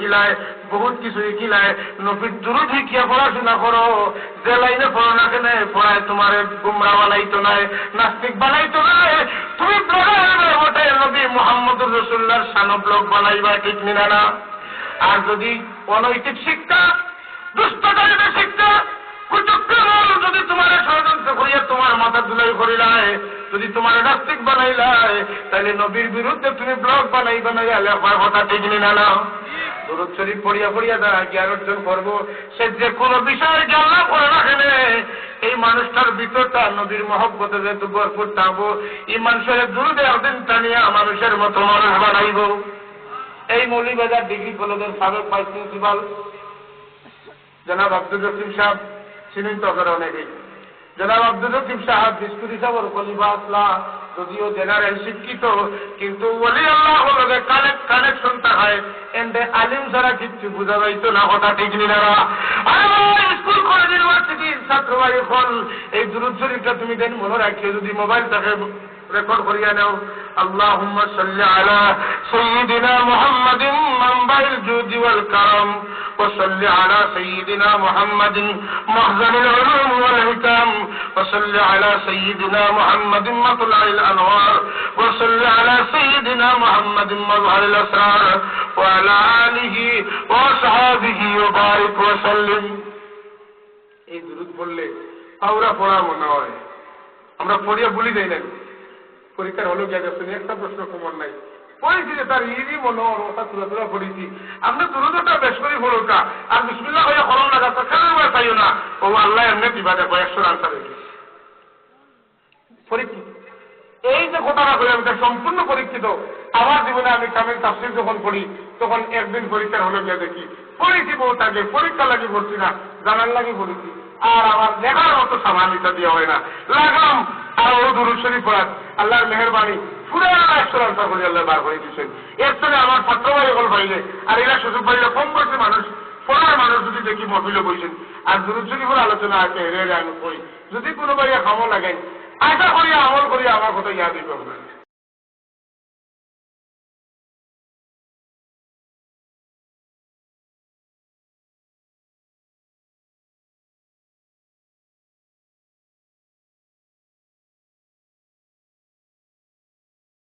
ইকিলায় বহুত কিছু ইকিলায় নবীর দূরত শিখিয়া পড়াশোনা করো। যে লাইনে পড়ো না কেন, পড়ায় তোমার গুমরা বানাইতো নাই নাস্তিক বানাইতো নাই তুমি বটে, নবী মোহাম্মদুর রসুল্লাহর সানো ব্লগ বানাইবা, ঠিক নিনা না? আর যদি অনৈতিক শিক্ষা দুষ্টকারীদের শিক্ষা যদি তোমার ষড়যন্ত্র করিয়া তোমার মাথা ধুলাই করিলায়, যদি তোমার নাস্তিক বানাইলায় তাহলে নবীর বিরুদ্ধে তুমি ব্লগ বানাই বানাই আলে আমার কথা ঠিক নিনা না? দরুদ শরীফ পড়িয়া পড়িয়া দ্বারা জ্ঞান অর্জন করব সে যে কোনো বিষয়ে জ্ঞান না করে রাখেনে এই মানুষটার ভিতরটা নদীর মহব্বতে যেহেতু ভরপুর থাকব এই মানুষের দুরুদে একদিন টানিয়া মানুষের মতো মানুষ বানাইব। এই মৌলিবাজার ডিগ্রি কলেজের সাবেক ভাইস প্রিন্সিপাল, জনাব আব্দুল রকিম সাহেব চিনেন তো আপনারা অনেকেই। জনাব আব্দুল রকিম সাহেব বিস্কুট খলিফা আসলা যদিও জেনারেল শিক্ষিত কিন্তু বলি আল্লাহ হলকে কানেক্ট কানেকশন থাকায় এন্ডে আলিম ছাড়া কিচ্ছু বুঝা যাইতো না কথা ঠিক নিলারা স্কুল কলেজ ইউনিভার্সিটির ছাত্র ভাই হল এই দূরত শরীফটা তুমি দেন মনে রাখিও যদি মোবাইল থাকে রেকর্ড করিয়া নাও اللهم صل على سيدنا محمد منبع الجود والكرم وصل على سيدنا محمد مخزن العلوم والحكم وصل على سيدنا محمد مطلع الانوار وصل على سيدنا محمد مظهر الاسرار وعلى اله واصحابه وبارك وسلم এই দুরুদ পড়লে আমরা পড়া মনে হয় আমরা পড়িয়া বলি যাই না পরীক্ষার হলো গিয়ে গেছেন একটা প্রশ্ন কমন নাই পড়েছি যে তার ইরি মনে অবস্থা তুলে তুলে পড়েছি আপনি তুলুদটা বেশ করে পড়ুকা আর বিসমিল্লা হয়ে খরম লাগা তো কেন চাইও না। ও আল্লাহ এমনি দিবা দেখো একশো আনসার পরীক্ষিত। এই যে কথাটা বলে আমি সম্পূর্ণ পরীক্ষিত। আমার জীবনে আমি কামের তাফসির যখন পড়ি, তখন একদিন পরীক্ষার হলো গিয়ে দেখি, পড়েছি বহুত আগে পরীক্ষা লাগি পড়ছি না, জানার লাগি পড়েছি। আর আমার দেখার মতো সামানিতা দিয়ে হয় না। লাগাম আর ও দুরুদ শরীফ পড়ার। আল্লাহর মেহরবানি পুরো একশো আনসার করে আল্লাহ বার করে দিচ্ছেন এর সঙ্গে আমার ছাত্র ভাই হল বাইরে, আর এরা সুযোগ পাইলে কম পড়ার মানুষ কি মহিলা বইছেন আর দুরুদ শরীফের আলোচনা আছে হেরে আমি কই? যদি কোনো ভাইয়া খামো লাগেন আশা করি, আমল করি, আমার কথা ইয়া দিবে